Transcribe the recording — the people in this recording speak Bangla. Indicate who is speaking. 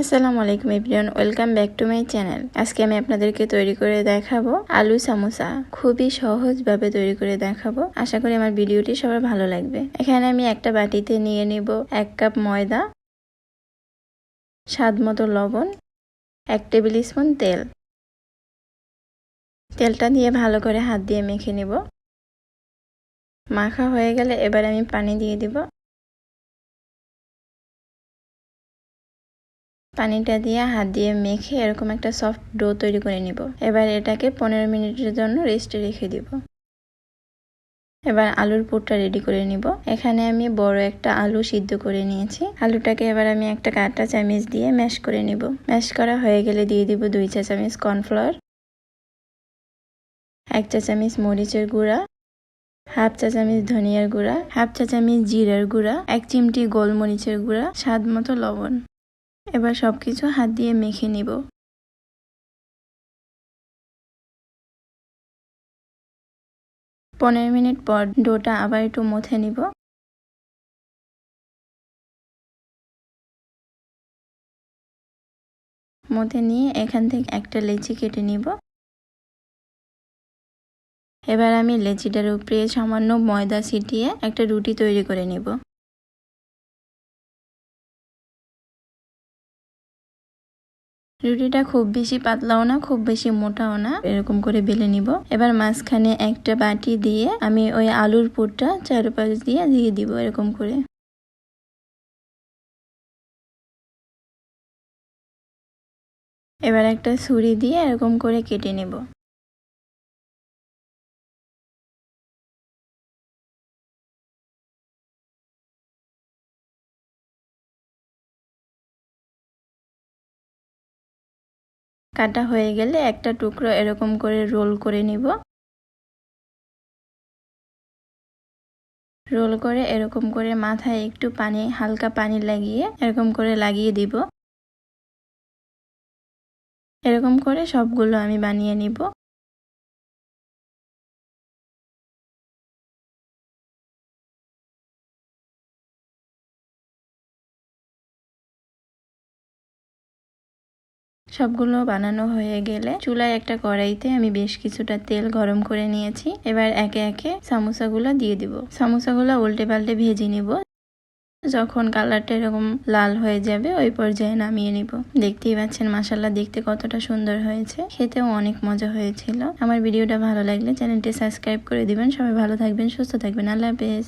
Speaker 1: আসসালামু আলাইকুম everyone, welcome back to my channel. আজকে আমি আপনাদেরকে তৈরি করে দেখাবো আলু সামোসা। খুবই সহজভাবে তৈরি করে দেখাবো। আশা করি আমার ভিডিওটি সবার ভালো লাগবে। এখানে আমি একটা বাটিতে নিয়ে নিব এক কাপ ময়দা, স্বাদ মতো লবণ, এক টেবিল স্পুন তেল। তেলটা দিয়ে ভালো করে হাত দিয়ে মেখে নিব। মাখা হয়ে গেলে এবার আমি পানি দিয়ে দিব। পানিটা দিয়ে হাত দিয়ে মেখে এরকম একটা সফট ডো তৈরি করে নিব। এবার এটাকে পনেরো মিনিটের জন্য রেস্টে রেখে দিব। এবার আলুর পুরটা রেডি করে নিব। এখানে আমি বড় একটা আলু সিদ্ধ করে নিয়েছি। আলুটাকে এবার আমি একটা কাঁটা চামিচ দিয়ে ম্যাশ করে নিব। ম্যাশ করা হয়ে গেলে দিয়ে দিব দুই চা চামিচ কর্নফ্লাওয়ার এক চা চামিচ মরিচের গুঁড়া, হাফ চা চামিচ ধনিয়ার গুঁড়া, হাফ চা চামিচ জিরার গুঁড়া, এক চিমটি গোলমরিচের গুঁড়া, স্বাদ মতো লবণ। এবার সব কিছু হাত দিয়ে মেখে নিব। পনেরো মিনিট পর ডোটা আবার একটু মথে নিব। মথে নিয়ে এখান থেকে একটা লেচি কেটে নিব। এবার আমি লেচিটার উপরে সামান্য ময়দা ছিটিয়ে একটা রুটি তৈরি করে নিব। রুটিটা খুব বেশি পাতলাও না, খুব বেশি মোটাও না। এরকম করে বেলে নিব। এবার মাঝখানে একটা বাটি দিয়ে আমি ওই আলুর পুরটা চারপাশ দিয়ে দিয়ে দিব এরকম করে। এবার একটা ছুরি দিয়ে এরকম করে কেটে নেব। কাটা হয়ে গেলে একটা টুকরো এরকম করে রোল করে নিব। রোল করে এরকম করে মাথায় একটু পানি, হালকা পানি লাগিয়ে এরকম করে লাগিয়ে দিব। এরকম করে সবগুলো আমি বানিয়ে নিব। সবগুলো বানানো হয়ে গেলে চুলায় একটা কড়াইতে আমি বেশ কিছুটা তেল গরম করে নিয়েছি। এবার একে একে সামোসাগুলো দিয়ে দিব। সামোসাগুলো উল্টে পাল্টে ভেজে নিব। যখন কালারটা এরকম লাল হয়ে যাবে, ওই পর্যায়ে নামিয়ে নিব। দেখতেই পাচ্ছেন মাসাল্লা দেখতে কতটা সুন্দর হয়েছে। খেতেও অনেক মজা হয়েছিল। আমার ভিডিওটা ভালো লাগলে চ্যানেলটি সাবস্ক্রাইব করে দিবেন। সবাই ভালো থাকবেন, সুস্থ থাকবেন। আল্লাহ হাফেজ।